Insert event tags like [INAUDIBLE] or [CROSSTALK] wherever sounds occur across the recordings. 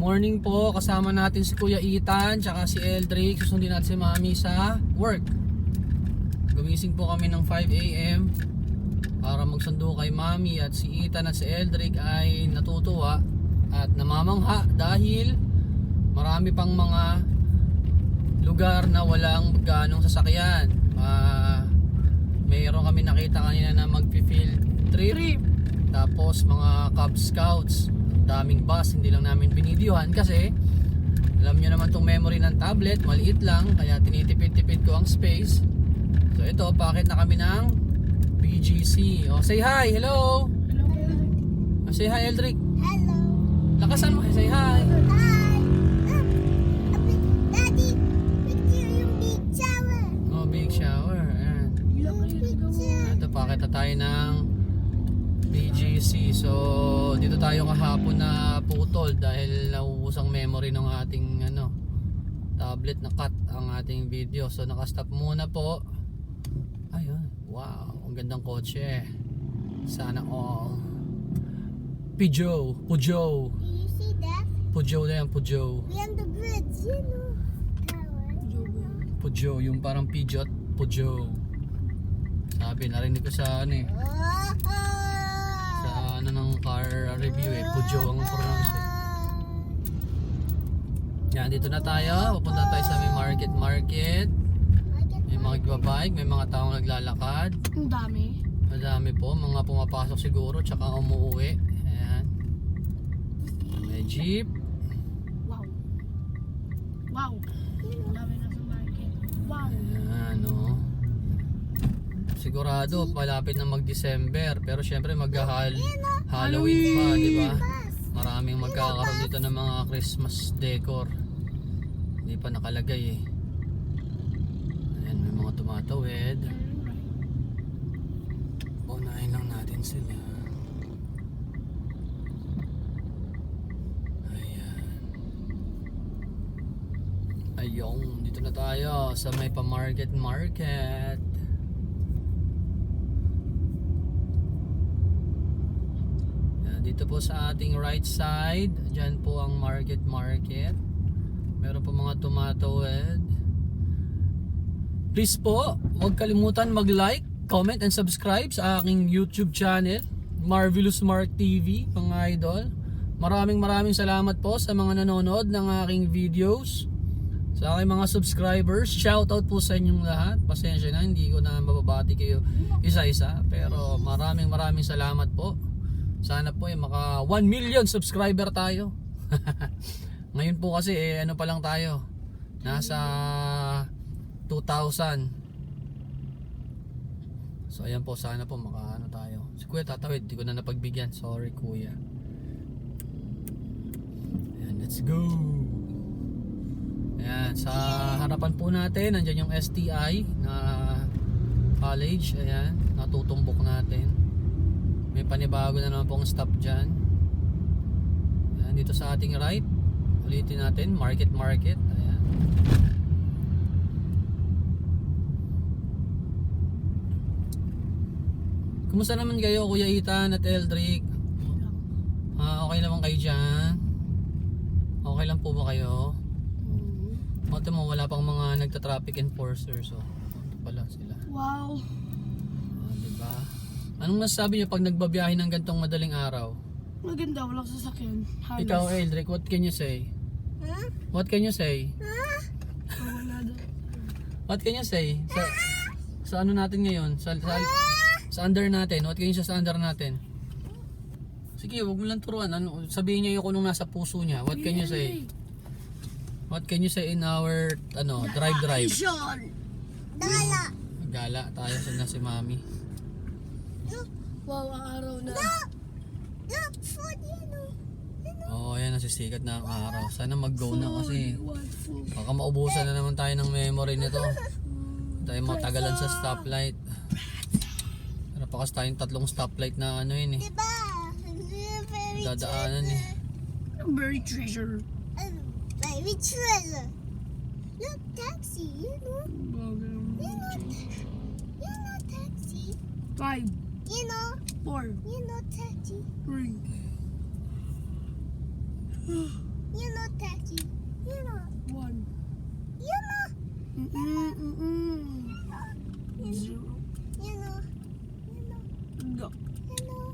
morning po. Kasama natin si Kuya Ethan tsaka si Eldrick. Susundin natin si Mami sa work. Gumising po kami ng 5 a.m. para magsundo kay Mami at si Ethan at si Eldrick ay natutuwa at namamangha dahil marami pang mga lugar na walang ganong sasakyan. Ah, mayroon kami nakita kanina na mag-field trip. Tapos mga Cub Scouts, daming bus, hindi lang namin binidyohan kasi alam nyo naman tong memory ng tablet, maliit lang, kaya tinitipid-tipid ko ang space. So ito, pakit na kami ng BGC. O, say hi, hello! O, say hi, Eldrick. Hello. Lakasan mo, say hi. Hi. Look. A big, Daddy, picture yung big shower. Oh, big shower. Ayan. Ito, pakita tayo ng BGC. So, dito tayo kahapon na putol dahil nauubos ang memory ng ating ano, tablet na cut ang ating video. So, nakastop muna po. Ayun. Wow. Ang gandang kotse. Sana all. Peugeot. Peugeot. Do you see that? Peugeot na yan. Peugeot. We on the bridge, you know. Peugeot. Yung parang Peugeot. Peugeot. Sabi, narinig ko sa ano eh. Oh. Ano ng car review eh. Peugeot ang pronounce eh. Yan, dito na tayo. Pupunta tayo sa may market market. May mga nagbabike, may mga taong naglalakad. Ang dami. Madami po, mga pumapasok siguro, tsaka umuwi. Ayan. May jeep. Wow. Wow. Ang dami na sa market. Wow. Ayan, no. Sigurado, palapit na mag-December. Pero syempre, mag-Halloween pa, di ba? Maraming magkakaroon dito ng mga Christmas decor. Hindi pa nakalagay eh. Ayan, may mga tumatawid. Unahin lang natin sila. Ayan. Ayong, dito na tayo sa may pa-market market. Ayan, dito po sa ating right side, dyan po ang market market. Meron po mga tumatawid. Please po, huwag kalimutan mag-like, comment, and subscribe sa aking YouTube channel, Marvelous Mark TV, mga idol. Maraming maraming salamat po sa mga nanonood ng aking videos. Sa aking mga subscribers, shoutout po sa inyong lahat. Pasensya na, hindi ko na mababati kayo isa-isa. Pero maraming maraming salamat po. Sana po eh, maka 1 million subscriber tayo. [LAUGHS] Ngayon po kasi eh, ano pa lang tayo. Nasa 2,000. So ayan po, sana po maka ano tayo. Si Kuya tatawid, di ko na napagbigyan. Sorry Kuya. Ayan, let's go. Ayan, sa harapan po natin, nandyan yung STI na college. Ayan, natutumbok natin. May panibago na naman pong stop dyan. Ayan, dito sa ating right. Ulitin natin, market market. Ayan. Kumusta naman kayo Kuya Ethan at Eldrick? Ah, okay naman kayo dyan? Okay lang po ba kayo? Mata mo, wala pang mga nagta-traffic enforcers. So, ito pala sila. Wow. Anong masasabi niyo pag nagbabiyahe ng gantong madaling araw? Maganda, walang sasakyan. Halos. Ikaw, Eldrick, what can you say? Huh? What can you say? Wala daw. What can you say? Sa, sa ano natin ngayon? Sa, sa, sa under natin. What can you say sa under natin? Sige, wag mo lang turuan. Ano, sabihin niyo yung kung nasa puso niya. What can you say? What can you say in our ano, drive drive? Dala. Gala tayo sa na si Mami. Wow, ang araw na. Look, food, you know. Oo, oh, ayan nasisikat na ang araw. Sana mag-go na kasi baka maubusan na naman tayo ng memory nito. [LAUGHS] Tayo matagalan sa stoplight. Pero pa kasi tayong tatlong stoplight na ano yun eh. Diba? Dadaanan eh. Very treasure. Very treasure. Look, taxi, you know. You know, you know taxi. Five, You know. Four. You know, Tati. Three. you know, Tati. You know. One. You know. Mm -mm, mm -mm. You know. Zero. You know. You know. No. You know.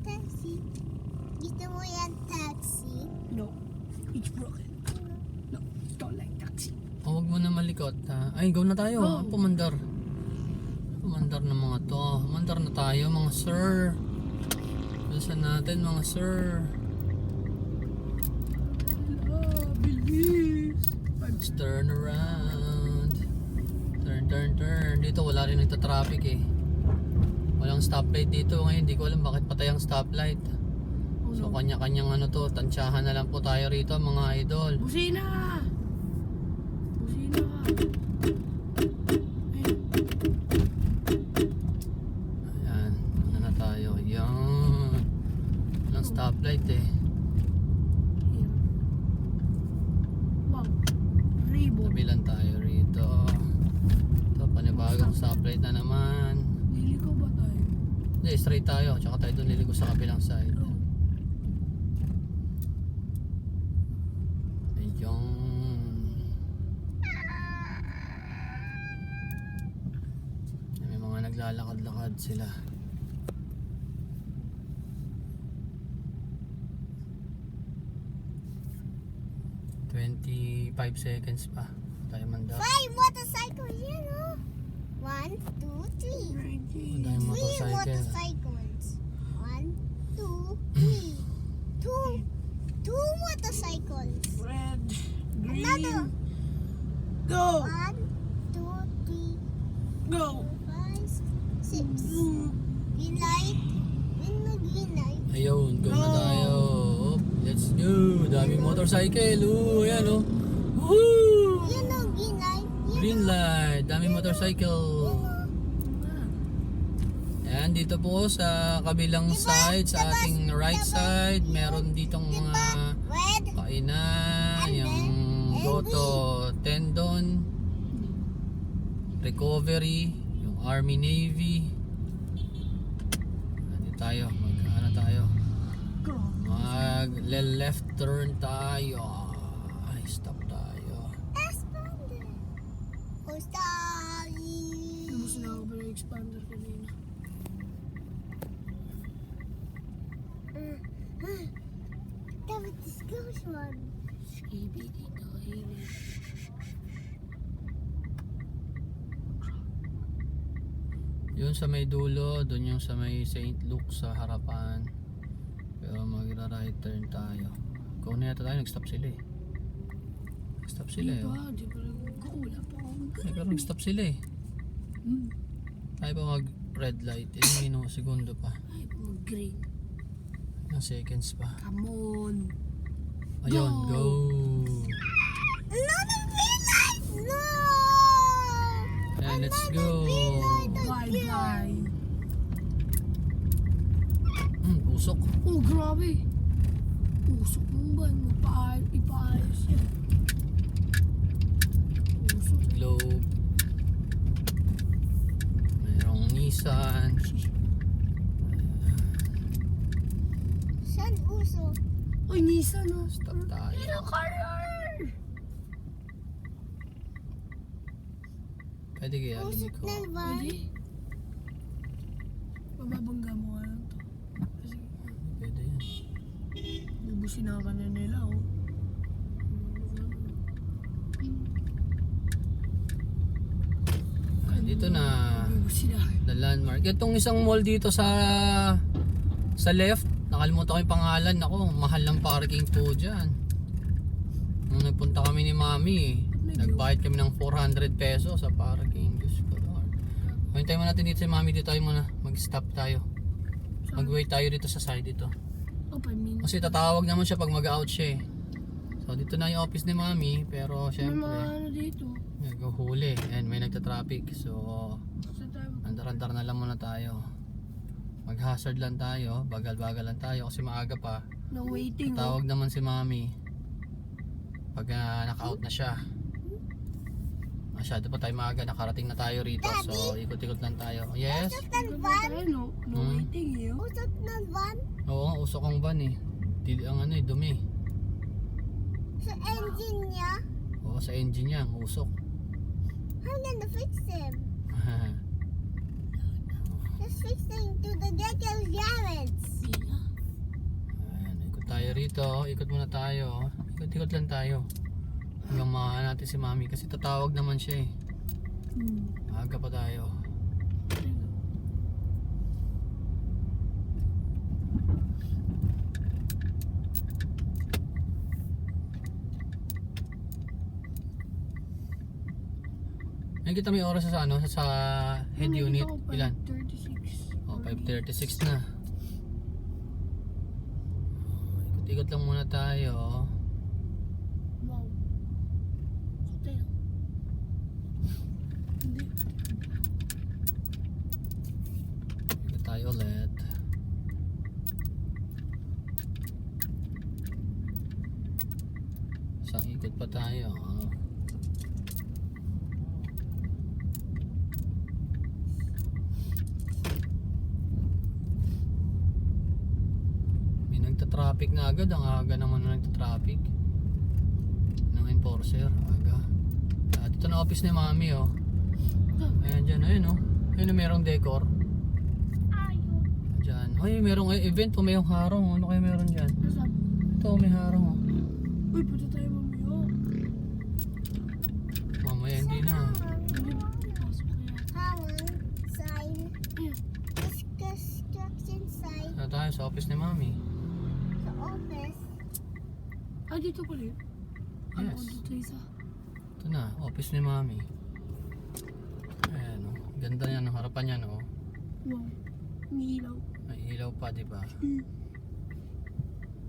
Taxi. Gusto mo yan taxi? No. It's broken. No. Don't like taxi. Huwag oh, mo na malikot. Ha? Ay, go na tayo. Oh. Pumandar. Pumandar na mga to. Pumandar na tayo mga sir. Bilisan natin mga sir. Ah, bilis. Let's turn around. Turn, turn, turn. Dito wala rin nagta-traffic eh. Walang stoplight dito ngayon. Hindi ko alam bakit patay ang stoplight. So no. kanya-kanyang ano to, tansyahan na lang po tayo rito mga idol. Busina ka. Ayun. Ayan, ano na tayo. Ayan. Stoplight eh. Here. Wow. Rainbow. Tabi lang tayo rito. Ito, panibagong stoplight na naman. Liliko ba tayo? Hindi, straight tayo. Tsaka tayo doon liligo sa kabilang side. Oh. Ayun. May mga naglalakad-lakad sila. Twenty-five seconds pa. Tayo manda. Five motorcycle here, no? One, two, three. Three motorcycle. motorcycles. One, two, three. Two, two motorcycles. Red. Green. Another. Go. One, two, three, Go. four, five, six. Mm. Green light. Green na green light. Ayun, go na tayo. Let's go. Daming motorcycle. Oo, ayan oh. Woo! You know green light. You Green light. Daming motorcycle. Ayan, dito po sa kabilang side, sa ating right side, meron ditong mga kainan, yung Goto Tendon, Recovery, yung Army Navy. Ano tayo, mag ano tayo, mag left turn tayo. Ay, stop tayo. Na ako pa ng expander kanina. Dapat disclose one. Skibi dito. Hili. Yun sa may dulo, doon yung sa may St. Luke sa harapan. Pero magra-right turn tayo. Kung na yata tayo, nag-stop sila eh. Nag-stop sila eh. Di pa. Di pa nagkuula pa ako. Pero nag-stop sila eh. Hmm. Tayo pa mag red light. Eh, mino, segundo pa. Ay, mag-green. Ilang seconds pa. Come on. Ayun, Go! go! Another green light. No. And let's go! Bye-bye. Hmm, usok. Oh, grabe. Usok mo ba? Magpaayos, ipaayos yan. Usok. Globe. Nissan. San uso? Ay, Nissan oh. Stop tayo. Ano color? Pwede kaya Usok lumiko. ng van. Pwede. Mababangga mo nga lang to. Kasi Pwede yan. bubusin na ka na nila oh. Dito na. Na. The landmark. Itong isang mall dito sa sa left, nakalimutan ko yung pangalan. Ako, mahal ng parking po dyan. Nung nagpunta kami ni Mami, eh, nagbayad kami ng 400 pesos sa parking. Diyos ko Lord. Hintayin mo natin dito si Mami, dito tayo muna. Mag-stop tayo. Mag-wait tayo dito sa side dito. Oh, 5 minutes. Kasi tatawag naman siya pag mag-out siya eh. So dito na yung office ni Mami, pero May mga syempre, ano dito. naghuhuli. And may nagta-traffic. So, Andar-andar na lang muna tayo. Mag-hazard lang tayo, bagal-bagal lang tayo kasi maaga pa. No waiting oh. Tawag naman si Mami. Pag ah, naka-out na siya. Masyado pa tayo maaga, nakarating na tayo rito. So, ikot-ikot lang tayo. Yes? Usok ng van. no? No Hmm. waiting eh. oh. Usok ng van. Oo, usok ang van eh. Dili ang ano eh, dumi. Sa engine niya. Oo, sa engine niya, ang usok. How gonna fix him? Just fixing to the decal garage. Di na. Ayan, ikot tayo rito. Ikot muna tayo. Ikot Ikot-ikot lang tayo. Hanggang makahan natin si mami kasi tatawag naman siya eh. Hmm. Aga pa tayo. Ay kita may oras sa ano sa, sa head unit. Ilan? 5:36. Oh, 5.36 na. Ikot-ikot lang muna tayo. Wow. Hotel. Hindi. Ikot tayo ulit. Isang ikot pa tayo. ah. May nagta-traffic na agad. Ang aga naman na nagta-traffic. Ng enforcer. Aga. At ito na office ni mami oh. Ayan dyan. Ayun oh. Ayun oh, merong decor. Ayun. Diyan. Hoy, merong event o mayong harong. Ano kayo meron dyan? Ito, may harong. oh. Uy, punta tayo mamaya. Mamaya hindi na. Ayun. Ano tayo sa office ni mami? Office. Ah, dito pala yun. Ano ko Yes. dito isa? Ito na, office ni mami. Ayan oh. Ganda yan, ang harapan niyan oh. Wow. Umiilaw. May ilaw pa, di ba? Hmm.